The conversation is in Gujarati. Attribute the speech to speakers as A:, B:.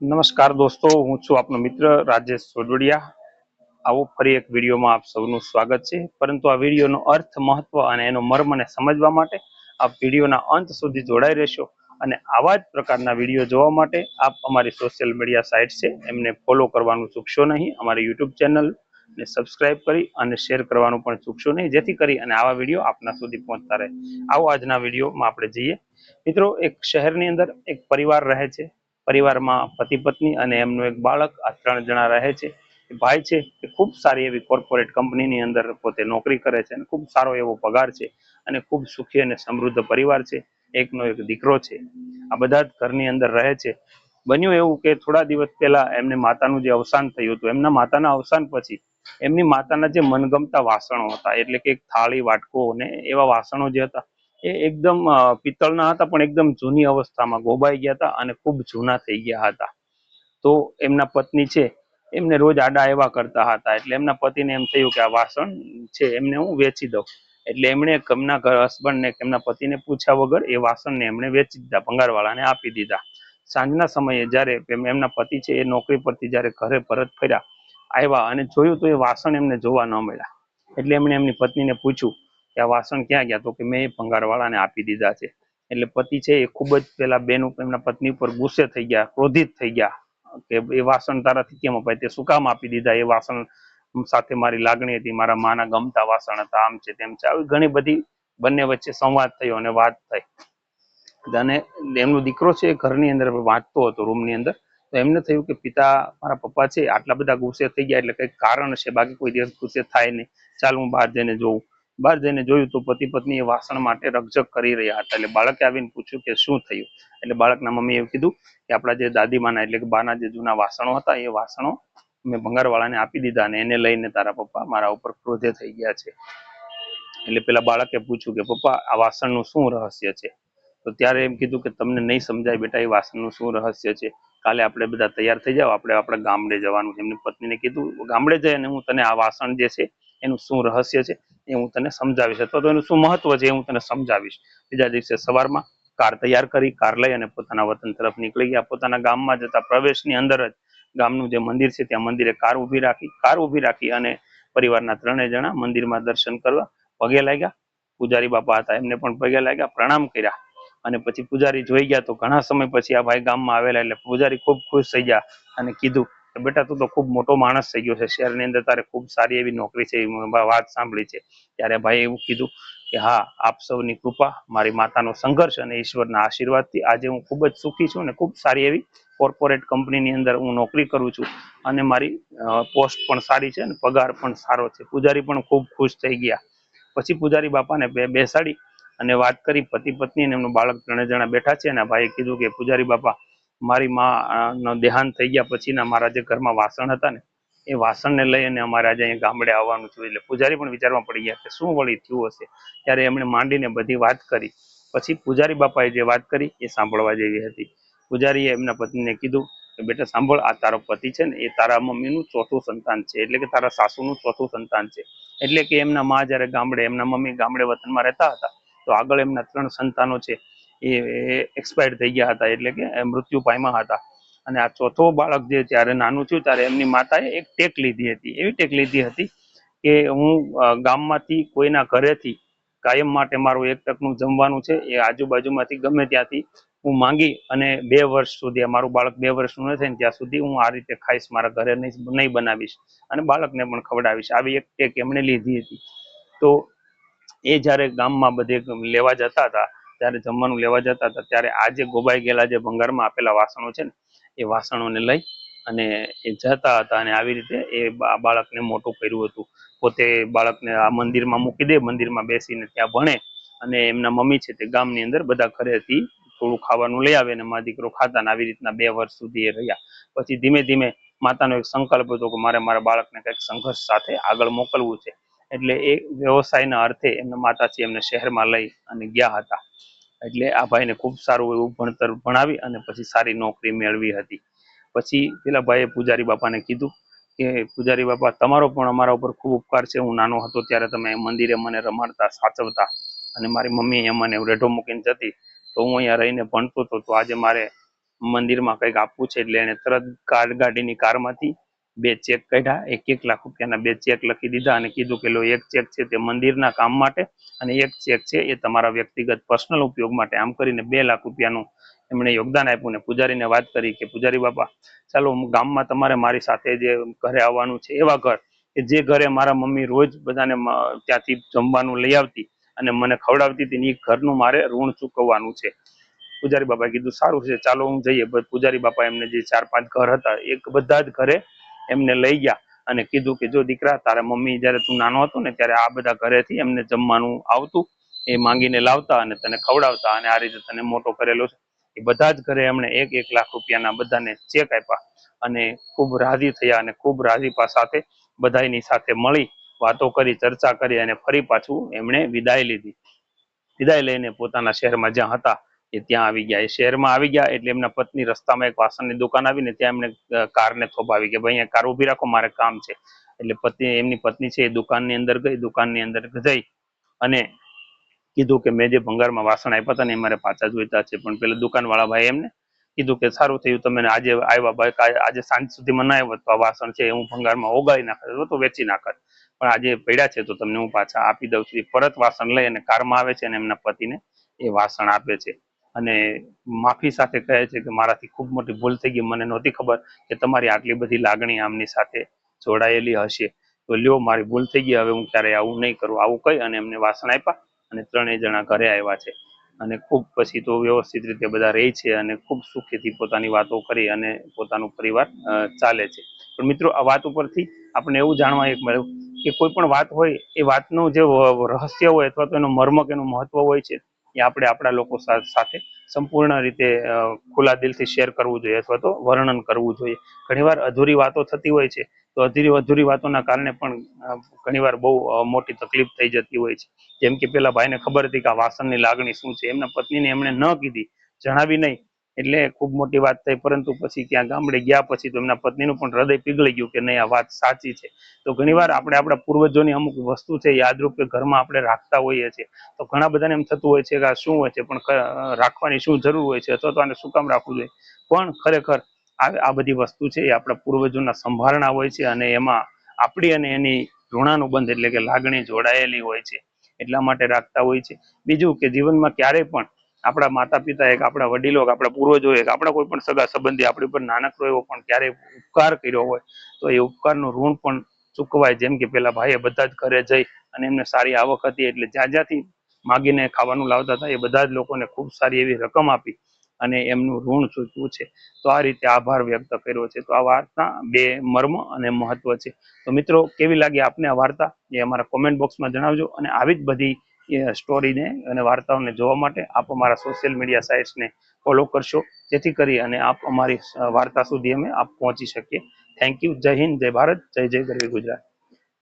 A: નમસ્કાર દોસ્તો, હું છું આપનો મિત્ર રાજેશ સોડવડિયા આવો ફરી એક વિડીયોમાં આપ સૌનું સ્વાગત છે. પરંતુ આ વિડીયોનો અર્થ, મહત્વ અને એનો મર્મને સમજવા માટે આપ વિડીયોના અંત સુધી જોડાઈ રહેશો અને આવા જ પ્રકારના વીડિયો જોવા માટે આપ અમારી સોશિયલ મીડિયા સાઇટ છે, એમને ફોલો કરવાનું ચૂકશો નહીં. અમારી યુટ્યુબ ચેનલ ને સબસ્ક્રાઇબ કરી અને શેર કરવાનું પણ ચૂકશો નહીં. જેથી કરી અને આવા વીડિયો આપના સુધી પહોંચતા રહે. આવો આજના વિડીયોમાં આપણે જઈએ. મિત્રો, એક શહેરની અંદર એક પરિવાર રહે છે. પરિવારમાં પતિ પત્ની અને એમનું એક બાળક આ ત્રણ જણા રહે છે. ભાઈ છે એ ખૂબ સારી એવી કોર્પોરેટ કંપનીની અંદર પોતે નોકરી કરે છે અને ખૂબ સારો એવો પગાર છે અને ખૂબ સુખી અને સમૃદ્ધ પરિવાર છે. એકનો એક દીકરો છે. આ બધા જ ઘરની અંદર રહે છે. બન્યું એવું કે થોડા દિવસ પહેલા એમને માતાનું જે અવસાન થયું હતું, એમના માતાના અવસાન પછી એમની માતાના જે મનગમતા વાસણો હતા, એટલે કે થાળી, વાટકો ને એવા વાસણો જે હતા એ એકદમ પિત્તળના હતા, પણ એકદમ જૂની અવસ્થામાં ગોબાઈ ગયા હતા અને ખૂબ જૂના થઈ ગયા હતા. તો એમના પત્ની છે, એમને રોજ આડા એવા કરતા હતા. એટલે એમના પતિને એમ થયું કે આ વાસણ છે, એમને હું વેચી દઉં. એટલે એમણે એમના હસબન્ડને એમના પતિને પૂછ્યા વગર એ વાસણને એમણે વેચી દીધા, ભંગારવાળાને આપી દીધા. સાંજના સમયે જ્યારે એમના પતિ છે, એ નોકરી પરથી જ્યારે ઘરે પરત ફર્યા, આવ્યા અને જોયું તો એ વાસણ એમને જોવા ન મળ્યા. એટલે એમણે એમની પત્નીને પૂછ્યું આ વાસણ ક્યાં ગયા? તો કે મેં ભંગારવાળાને આપી દીધા છે. એટલે પતિ છે એ ખૂબ જ પેલા બેન એમના પત્ની ઉપર ગુસ્સે થઈ ગયા, ક્રોધિત થઈ ગયા કે એ વાસણ તારાથી કેમ અપાય? તે શું કામ આપી દીધા? એ વાસણ સાથે મારી લાગણી હતી, મારા માના ગમતા વાસણ હતા, આમ છે તેમ છે. આવી ઘણી બધી બંને વચ્ચે સંવાદ થયો અને વાત થઈ. અને એમનો દીકરો છે ઘરની અંદર વાંચતો હતો રૂમની અંદર. તો એમને થયું કે પિતા, મારા પપ્પા છે આટલા બધા ગુસ્સે થઈ ગયા, એટલે કંઈક કારણ છે બાકી કોઈ દિવસ ગુસ્સે થાય નહીં. ચાલ હું બહાર જઈને જોઉં. બહાર જઈને જોયું તો પતિ પત્ની એ વાસણ માટે રકઝક કરી રહ્યા હતા. એટલે બાળકે આવીને પૂછ્યું કે શું થયું? એટલે બાળકના મમ્મીએ કીધું કે આપણા જે દાદીમાના એટલે કે બાના જે જૂના વાસણો હતા, એ વાસણો મેં ભંગારવાળાને આપી દીધા અને એને લઈને તારા પપ્પા મારા ઉપર ક્રોધે થઈ ગયા છે. એટલે પેલા બાળકે પૂછ્યું કે પપ્પા, આ વાસણનું શું રહસ્ય છે? તો ત્યારે એમ કીધું કે તમને નહીં સમજાય બેટા, એ વાસણનું શું રહસ્ય છે? કાલે આપણે બધા તૈયાર થઈ જાઓ, આપણે આપણે ગામડે જવાનું એમની પત્નીને કીધું, ગામડે જઈને હું તને આ વાસણ જે છે એનું શું રહસ્ય છે એ હું તને સમજાવીશ અથવા તો એનું શું મહત્વ છે એ હું તને સમજાવીશ. બીજા દિવસે સવારમાં કાર તૈયાર કરી, કાર લઈ અને પોતાના વતન તરફ નીકળી ગયા. પોતાના ગામમાં જતા પ્રવેશની અંદર જ ગામનું જે મંદિર છે ત્યાં મંદિરે કાર ઊભી રાખી, કાર ઊભી રાખી અને પરિવારના ત્રણેય જણા મંદિરમાં દર્શન કરવા પગે લાગ્યા. પૂજારી બાપા હતા, એમને પણ પગે લાગ્યા, પ્રણામ કર્યા અને પછી પૂજારી જોઈ ગયા તો ઘણા સમય પછી આ ભાઈ ગામમાં આવેલા એટલે પૂજારી ખૂબ ખુશ થઈ ગયા અને કીધું બેટા તું તો ખૂબ મોટો માણસ થઈ ગયો છે. શહેરની અંદર તારે ખૂબ સારી એવી નોકરી છે વાત સાંભળી છે. ત્યારે ભાઈ એવું કીધું કે, હા, આપ સૌની કૃપા, મારી માતાનો સંઘર્ષ અને ઈશ્વરના આશીર્વાદથી આજે હું ખૂબ જ સુખી છું અને ખૂબ સારી એવી કોર્પોરેટ કંપનીની અંદર હું નોકરી કરું છું અને મારી પોસ્ટ પણ સારી છે અને પગાર પણ સારો છે. પૂજારી પણ ખૂબ ખુશ થઈ ગયા. પછી પૂજારી બાપાને બે, બેસાડી અને વાત કરી. પતિ પત્ની અને એમનું બાળક ત્રણે જણા બેઠા છે અને ભાઈએ કીધું કે, પૂજારી બાપા મારી માનો દેહાંત થઈ ગયા પછીના મારા જે ઘરમાં વાસણ હતા ને, એ વાસણને લઈ અમારે આજે અહીંયા ગામડે આવવાનું છે એટલે પૂજારી પણ વિચારમાં પડી ગયા કે શું વળી થયું હશે? ત્યારે એમણે માંડીને બધી વાત કરી. પછી પૂજારી બાપાએ જે વાત કરી એ સાંભળવા જેવી હતી. પૂજારીએ એમના પત્નીને કીધું કે, બેટા, સાંભળ, આ તારો પતિ છે ને, એ તારા મમ્મીનું ચોથું સંતાન છે. એટલે કે તારા સાસુનું ચોથું સંતાન છે. એટલે કે એમના મા જ્યારે ગામડે, એમના મમ્મી ગામડે વતનમાં રહેતા હતા, તો આગળ એમના ત્રણ સંતાનો છે. એ એક્સપાયર થઈ ગયા હતા, એટલે કે મૃત્યુ પામ્યા હતા. અને આ ચોથો બાળક જે ત્યારે નાનું થયું, ત્યારે એમની માતાએ એક ટેક લીધી હતી. એવી ટેક લીધી હતી કે હું ગામમાંથી કોઈના ઘરેથી કાયમ માટે મારું એક ટકનું જમવાનું છે, એ આજુબાજુમાંથી ગમે ત્યાંથી હું માંગી અને બે વર્ષ સુધી મારું બાળક બે વર્ષનું ન થાય ત્યાં સુધી હું આ રીતે ખાઈશ, મારા ઘરે નહીં નહીં બનાવીશ અને બાળકને પણ ખવડાવીશ. આવી એક ટેક એમણે લીધી હતી. તો એ જ્યારે ગામમાં બધે લેવા જતા હતા ત્યારે જમવાનું લેવા જતા હતા. ત્યારે આ ગોબાઈ ગયેલા જે ભંગારમાં આપેલા વાસણો છે ને, એ વાસણોને લઈ અને એ જતા હતા અને આવી રીતે એ બાળકને મોટું કર્યું હતું. પોતે બાળકને આ મંદિરમાં મૂકી દે, મંદિરમાં બેસીને ત્યાં ભણે અને એમના મમ્મી છે તે ગામની અંદર બધા ઘરેથી થોડું ખાવાનું લઈ આવે અને મા દીકરો ખાતા આવી રીતના બે વર્ષ સુધી એ રહ્યા. પછી ધીમે ધીમે માતાનો એક સંકલ્પ હતો કે મારે મારા બાળકને કંઈક સંઘર્ષ સાથે આગળ મોકલવું છે. એટલે એ વ્યવસાયના અર્થે એમના માતાજી એમને શહેરમાં લઈ અને ગયા હતા. એટલે આ ભાઈને ખૂબ સારું એવું ભણતર ભણાવી અને પછી સારી નોકરી મેળવી હતી. પછી પેલા ભાઈએ પૂજારી બાપાને કીધું કે, પૂજારી બાપા, તમારો પણ અમારા ઉપર ખૂબ ઉપકાર છે. હું નાનો હતો ત્યારે તમે મંદિરે મને રમાડતા, સાચવતા અને મારી મમ્મી એ મને રેઢો મૂકીને જતી. તો હું અહીંયા રહીને ભણતો હતો તો આજે મારે મંદિરમાં કંઈક આપવું છે એટલે એને તરત કાર ગાડીની કારમાંથી બે ચેક કાઢ્યા, એક એક લાખ રૂપિયાના બે ચેક લખી દીધા અને કીધું કે લો, એક ચેક છે તે મંદિરના કામ માટે અને એક ચેક છે એ તમારા વ્યક્તિગત પર્સનલ ઉપયોગ માટે. આમ કરીને બે લાખ રૂપિયાનું એમણે યોગદાન આપ્યું ને પૂજારીને વાત કરી કે, પૂજારી બાપા, ચાલો ગામમાં તમારે મારી સાથે જે ઘરે આવવાનું છે એવા ઘર કે જે ઘરે મારા મમ્મી રોજ બધાને ત્યાંથી જમવાનું લઈ આવતી અને મને ખવડાવતી હતી એ ઘરનું મારે ઋણ ચૂકવવાનું છે. પૂજારી બાપાએ કીધું, સારું છે, ચાલો હું જઈએ. પૂજારી બાપા એમને જે ચાર પાંચ ઘર હતા, એક બધા જ ઘરે એમને લઈ ગયા અને કીધું કે જો દીકરા, તારા મમ્મી જ્યારે તું નાનો હતો ને, ત્યારે આ બધા ઘરેથી એમને જમવાનું આવતું, એ માંગીને લાવતા અને તને ખવડાવતા અને આ રીતે તને મોટો કરેલો છે. એ બધા જ ઘરે એમણે એક એક લાખ રૂપિયાના બધાને ચેક આપ્યા અને ખૂબ રાજી થયા અને ખૂબ રાજીપા સાથે બધાની સાથે મળી, વાતો કરી, ચર્ચા કરી અને ફરી પાછું એમણે વિદાય લીધી. વિદાય લઈને પોતાના શહેરમાં જ્યાં હતા એ ત્યાં આવી ગયા. એ શહેરમાં આવી ગયા એટલે એમના પત્ની રસ્તામાં એક વાસણની દુકાન આવીને ત્યાં એમને કારને થોભાવી કે ભાઈ અહીંયા કાર ઊભી રાખો, મારે કામ છે. એટલે પત્ની એમની પત્ની છે એ દુકાનની અંદર ગઈ, દુકાનની અંદર જઈ અને કીધું કે મેં જે ભંગારમાં વાસણ આપ્યા હતા ને એ મારે પાછા જોઈતા છે. પણ પેલા દુકાનવાળા ભાઈ એમને કીધું કે સારું થયું, તમે આજે આવ્યા ભાઈ આજે સાંજ સુધીમાં ના આવ્યો તો આ વાસણ છે હું ભંગારમાં ઓગાળી નાખત તો વેચી નાખત. પણ આજે પડ્યા છે તો તમને હું પાછા આપી દઉં છું. પરત વાસણ લઈ અને કારમાં આવે છે અને એમના પતિને એ વાસણ આપે છે. અને માફી સાથે કહે છે કે મારાથી ખૂબ મોટી ભૂલ થઈ ગઈ. મને નહોતી ખબર કે તમારી આટલી બધી લાગણી આમની સાથે જોડાયેલી હશે. તો લ્યો, મારી ભૂલ થઈ ગઈ. હવે હું ક્યારેય આવું નહીં કરું. આવું કહી અને એમને વાસણ આપ્યા અને ત્રણેય જણા ઘરે આવ્યા છે. અને ખૂબ પછી તો વ્યવસ્થિત રીતે બધા રહે છે અને ખૂબ સુખેથી પોતાની વાતો કરી અને પોતાનું પરિવાર ચાલે છે. પણ મિત્રો, આ વાત ઉપરથી આપણે એવું જાણવા એક મળ્યું કે કોઈ પણ વાત હોય એ વાતનું જે રહસ્ય હોય અથવા તો એનું મર્મ કે એનું મહત્વ હોય છે એ આપણે આપણા લોકો સાથે સંપૂર્ણ રીતે ખુલ્લા દિલથી શેર કરવું જોઈએ અથવા તો વર્ણન કરવું જોઈએ. ઘણીવાર અધૂરી વાતો થતી હોય છે, તો અધૂરી અધૂરી વાતોના કારણે પણ ઘણીવાર બહુ મોટી તકલીફ થઈ જતી હોય છે. જેમ કે પેલા ભાઈને ખબર હતી કે આ વાસણની લાગણી શું છે? એમના પત્નીને એમણે ન કીધી. જણાવી નહીં. એટલે ખૂબ મોટી વાત થઈ. પરંતુ પછી ત્યાં ગામડે ગયા પછી તો એમના પત્નીનું પણ હૃદય પીગળી ગયું કે નહીં, આ વાત સાચી છે. તો ઘણીવાર આપણે આપણા પૂર્વજોની અમુક વસ્તુ છે યાદરૂપે ઘરમાં આપણે રાખતા હોઈએ છીએ. તો ઘણા બધાને એમ થતું હોય છે કે આ શું હોય છે, પણ રાખવાની શું જરૂર હોય છે અથવા તો આને શું કામ રાખવું જોઈએ? પણ ખરેખર આ બધી વસ્તુ છે એ આપણા પૂર્વજોના સંભારણા હોય છે અને એમાં આપણી અને એની ઋણાનુબંધ એટલે કે લાગણી જોડાયેલી હોય છે. એટલા માટે રાખતા હોય છે. બીજું કે જીવનમાં ક્યારેય પણ આપણા માતા પિતા એક, આપણા વડીલો આપણા પૂર્વજો એક, આપણા કોઈ પણ સગા સંબંધી, આપણી પર નાનકડો એવો પણ ક્યારેય ઉપકાર કર્યો હોય, તો એ ઉપકારનું ઋણ પણ ચૂકવાય. જેમ કે પેલા ભાઈએ બધા જ ઘરે જઈ અને એમને સારી આવક હતી એટલે જ્યાં જ્યાંથી માગીને ખાવાનું લાવતા હતા, એ બધા જ લોકોને ખૂબ સારી એવી રકમ આપી અને એમનું ઋણ ચૂકવું છે. તો આ રીતે આભાર વ્યક્ત કર્યો છે. તો આ વાર્તા બે મર્મ અને મહત્વ છે. તો મિત્રો, કેવી લાગી આપને આ વાર્તા? એ અમારા કોમેન્ટ બોક્સમાં જણાવજો અને આવી જ બધી સ્ટોરીને અને વાર્તાઓને જોવા માટે આપ અમારા સોશિયલ મીડિયા સાઇટ્સને ફોલો કરશો. જેથી કરી અને આપ અમારી વાર્તા સુધી અમે આપ પહોંચી શકીએ. થેન્ક યુ જય હિન્દ, જય ભારત, જય જય ગરવી ગુજરાત.